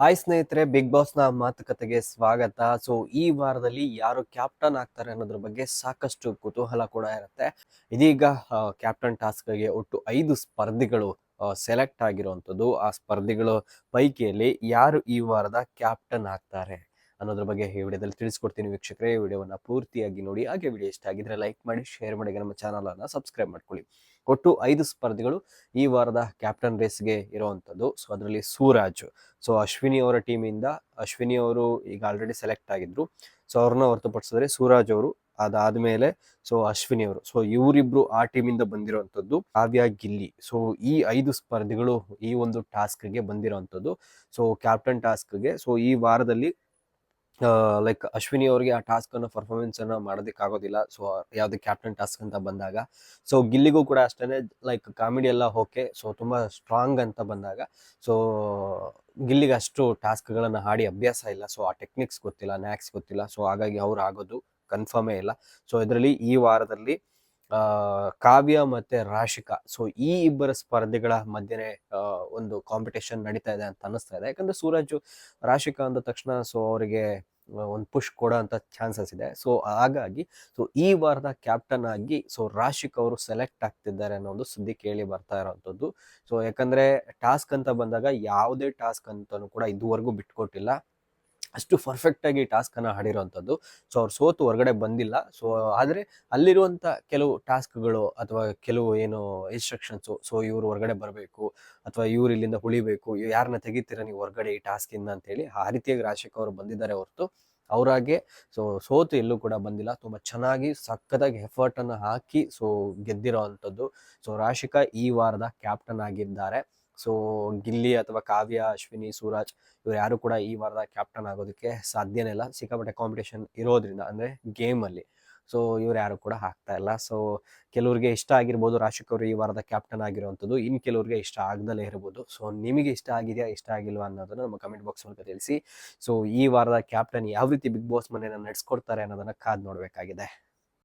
Hi ಸ್ನೇಹಿತರೆ big ಬಾಸ್ನ ಮಾತುಕತೆಗೆ ಸ್ವಾಗತ. ಸೊ ಈ ವಾರದಲ್ಲಿ ಯಾರು ಕ್ಯಾಪ್ಟನ್ ಆಗ್ತಾರೆ ಅನ್ನೋದ್ರ ಬಗ್ಗೆ ಸಾಕಷ್ಟು ಕುತೂಹಲ ಕೂಡ ಇರುತ್ತೆ. ಇದೀಗ ಕ್ಯಾಪ್ಟನ್ ಟಾಸ್ಕ್ಗೆ ಒಟ್ಟು ಐದು ಸ್ಪರ್ಧಿಗಳು ಸೆಲೆಕ್ಟ್ ಆಗಿರುವಂಥದ್ದು. ಆ ಸ್ಪರ್ಧಿಗಳ ಪೈಕಿಯಲ್ಲಿ ಯಾರು ಈ ವಾರದ ಕ್ಯಾಪ್ಟನ್ ಆಗ್ತಾರೆ? ಅನ್ನೋದ್ರ ಬಗ್ಗೆ ಈ ವಿಡಿಯೋದಲ್ಲಿ ತಿಳಿಸ್ಕೊಡ್ತೀನಿ ವೀಕ್ಷಕರೇ. ಈ ವಿಡಿಯೋವನ್ನ ಪೂರ್ತಿಯಾಗಿ ನೋಡಿ. ಹಾಗೆ ವಿಡಿಯೋ ಇಷ್ಟ ಆಗಿದ್ರೆ ಲೈಕ್ ಮಾಡಿ, ಶೇರ್ ಮಾಡಿ ನಮ್ಮ ಚಾನಲನ್ನು ಸಬ್ಸ್ಕ್ರೈಬ್ ಮಾಡ್ಕೊಳ್ಳಿ. ಒಟ್ಟು ಐದು ಸ್ಪರ್ಧಿಗಳು ಈ ವಾರದ ಕ್ಯಾಪ್ಟನ್ ರೇಸ್ಗೆ ಇರುವಂಥದ್ದು. ಸೊ ಅದರಲ್ಲಿ ಸೂರಾಜ್. ಸೊ ಅಶ್ವಿನಿ ಅವರ ಟೀಮಿಂದ ಅಶ್ವಿನಿ ಅವರು ಈಗ ಆಲ್ರೆಡಿ ಸೆಲೆಕ್ಟ್ ಆಗಿದ್ರು. ಸೊ ಅವ್ರನ್ನ ಹೊರತುಪಡಿಸಿದ್ರೆ ಸೂರಾಜ್ ಅವರು ಅದಾದ್ಮೇಲೆ ಸೊ ಅಶ್ವಿನಿ ಅವರು. ಸೊ ಇವರಿಬ್ರು ಆ ಟೀಮಿಂದ ಬಂದಿರುವಂಥದ್ದು ಕಾವ್ಯ, ಗಿಲ್ಲಿ. ಸೊ ಈ ಐದು ಸ್ಪರ್ಧಿಗಳು ಈ ಒಂದು ಟಾಸ್ಕ್ಗೆ ಬಂದಿರುವಂಥದ್ದು. ಸೊ ಕ್ಯಾಪ್ಟನ್ ಟಾಸ್ಕ್ಗೆ ಸೊ ಈ ವಾರದಲ್ಲಿ ಲೈಕ್ ಅಶ್ವಿನಿ ಅವರಿಗೆ ಆ ಟಾಸ್ಕ್ ಅನ್ನು ಪರ್ಫಾರ್ಮೆನ್ಸ್ ಅನ್ನ ಮಾಡೋದಕ್ಕಾಗೋದಿಲ್ಲ ಸೊ ಯಾವ್ದು ಕ್ಯಾಪ್ಟನ್ ಟಾಸ್ಕ್ ಅಂತ ಬಂದಾಗ. ಸೊ ಗಿಲ್ಲಿಗೂ ಕೂಡ ಅಷ್ಟೇ ಲೈಕ್ ಕಾಮಿಡಿ ಎಲ್ಲ ಓಕೆ ಸೊ ತುಂಬಾ ಸ್ಟ್ರಾಂಗ್ ಅಂತ ಬಂದಾಗ. ಸೊ ಗಿಲ್ಲಿಗೆ ಅಷ್ಟು ಟಾಸ್ಕ್ಗಳನ್ನು ಹಾಡಿ ಅಭ್ಯಾಸ ಇಲ್ಲ. ಸೊ ಆ ಟೆಕ್ನಿಕ್ಸ್ ಗೊತ್ತಿಲ್ಲ ನ್ಯಾಕ್ಸ್ ಗೊತ್ತಿಲ್ಲ. ಸೊ ಹಾಗಾಗಿ ಅವ್ರು ಆಗೋದು ಕನ್ಫರ್ಮೇ ಇಲ್ಲ. ಸೊ ಇದರಲ್ಲಿ ಈ ವಾರದಲ್ಲಿ ಕಾವ್ಯ ಮತ್ತೆ ರಾಶಿಕಾ. ಸೊ ಈ ಇಬ್ಬರ ಸ್ಪರ್ಧೆಗಳ ಮಧ್ಯೆ ಒಂದು ಕಾಂಪಿಟೇಷನ್ ನಡೀತಾ ಇದೆ ಅಂತ ಅನಿಸ್ತಾ ಇದೆ. ಯಾಕಂದ್ರೆ ಸೂರಜ್ ರಾಶಿಕಾ ಅಂದ ತಕ್ಷಣ ಸೊ ಅವರಿಗೆ ಒಂದು ಪುಷ್ ಕೊಡೋ ಅಂತ ಚಾನ್ಸಸ್ ಇದೆ. ಸೊ ಹಾಗಾಗಿ ಸೊ ಈ ವಾರದ ಕ್ಯಾಪ್ಟನ್ ಆಗಿ ಸೊ ರಾಶಿಕ್ ಅವರು ಸೆಲೆಕ್ಟ್ ಆಗ್ತಿದ್ದಾರೆ ಅನ್ನೋ ಒಂದು ಸುದ್ದಿ ಕೇಳಿ ಬರ್ತಾ ಇರೋವಂಥದ್ದು ಸೊ ಯಾಕಂದ್ರೆ ಟಾಸ್ಕ್ ಅಂತ ಬಂದಾಗ ಯಾವುದೇ ಟಾಸ್ಕ್ ಅಂತಲೂ ಕೂಡ ಇದುವರೆಗೂ ಬಿಟ್ಕೊಟ್ಟಿಲ್ಲ. ಅಷ್ಟು ಪರ್ಫೆಕ್ಟ್ ಆಗಿ ಟಾಸ್ಕ್ ಅನ್ನ ಹಾಡಿರುವಂಥದ್ದು ಸೊ ಅವ್ರು ಸೋತು ಹೊರಗಡೆ ಬಂದಿಲ್ಲ. ಸೊ ಆದ್ರೆ ಅಲ್ಲಿರುವಂಥ ಕೆಲವು ಟಾಸ್ಕ್ಗಳು ಅಥವಾ ಕೆಲವು ಏನು ಇನ್ಸ್ಟ್ರಕ್ಷನ್ಸು ಸೊ ಇವ್ರು ಹೊರಗಡೆ ಬರಬೇಕು ಅಥವಾ ಇವ್ರು ಇಲ್ಲಿಂದ ಉಳಿಬೇಕು ಯಾರನ್ನ ತೆಗಿತೀರಾ ನೀವು ಹೊರಗಡೆ ಈ ಟಾಸ್ಕ್ ಇಂದ ಅಂತೇಳಿ ಆ ರೀತಿಯಾಗಿ ರಾಶಿಕ್ ಅವರು ಬಂದಿದ್ದಾರೆ ಹೊರತು ಅವರಾಗೆ. ಸೊ ಸೋತು ಎಲ್ಲೂ ಕೂಡ ಬಂದಿಲ್ಲ. ತುಂಬ ಚೆನ್ನಾಗಿ, ಸಖತ್ತಾಗಿ ಎಫರ್ಟ್ ಅನ್ನು ಹಾಕಿ ಸೊ ಗೆದ್ದಿರೋ ಅಂಥದ್ದು. ಸೊ ರಾಶಿಕಾ ಈ ವಾರದ ಕ್ಯಾಪ್ಟನ್ ಆಗಿದ್ದಾರೆ. ಸೊ ಗಿಲ್ಲಿ ಅಥವಾ ಕಾವ್ಯ, ಅಶ್ವಿನಿ, ಸೂರಜ್ ಇವ್ರು ಯಾರು ಕೂಡ ಈ ವಾರದ ಕ್ಯಾಪ್ಟನ್ ಆಗೋದಕ್ಕೆ ಸಾಧ್ಯನೇ ಇಲ್ಲ. ಸಿಕ್ಕಾಪಟ್ಟೆ ಕಾಂಪಿಟೇಷನ್ ಇರೋದ್ರಿಂದ ಅಂದರೆ ಗೇಮಲ್ಲಿ ಸೊ ಇವ್ರು ಯಾರು ಕೂಡ ಆಗ್ತಾ ಇಲ್ಲ. ಸೊ ಕೆಲವ್ರಿಗೆ ಇಷ್ಟ ಆಗಿರ್ಬೋದು ರಾಶಿಕ್ ಅವರು ಈ ವಾರದ ಕ್ಯಾಪ್ಟನ್ ಆಗಿರುವಂಥದ್ದು. ಇನ್ನು ಕೆಲವ್ರಿಗೆ ಇಷ್ಟ ಆಗದಲ್ಲೇ ಇರ್ಬೋದು. ಸೊ ನಿಮಗೆ ಇಷ್ಟ ಆಗಿದೆಯಾ, ಇಷ್ಟ ಆಗಿಲ್ವಾ ಅನ್ನೋದನ್ನ ನಮ್ಮ ಕಮೆಂಟ್ ಬಾಕ್ಸ್ ಮೂಲಕ ತಿಳಿಸಿ. ಸೊ ಈ ವಾರದ ಕ್ಯಾಪ್ಟನ್ ಯಾವ ರೀತಿ ಬಿಗ್ ಬಾಸ್ ಮನೆಯನ್ನು ನಡೆಸ್ಕೊಡ್ತಾರೆ ಅನ್ನೋದನ್ನ ಕಾದ್ ನೋಡಬೇಕಾಗಿದೆ.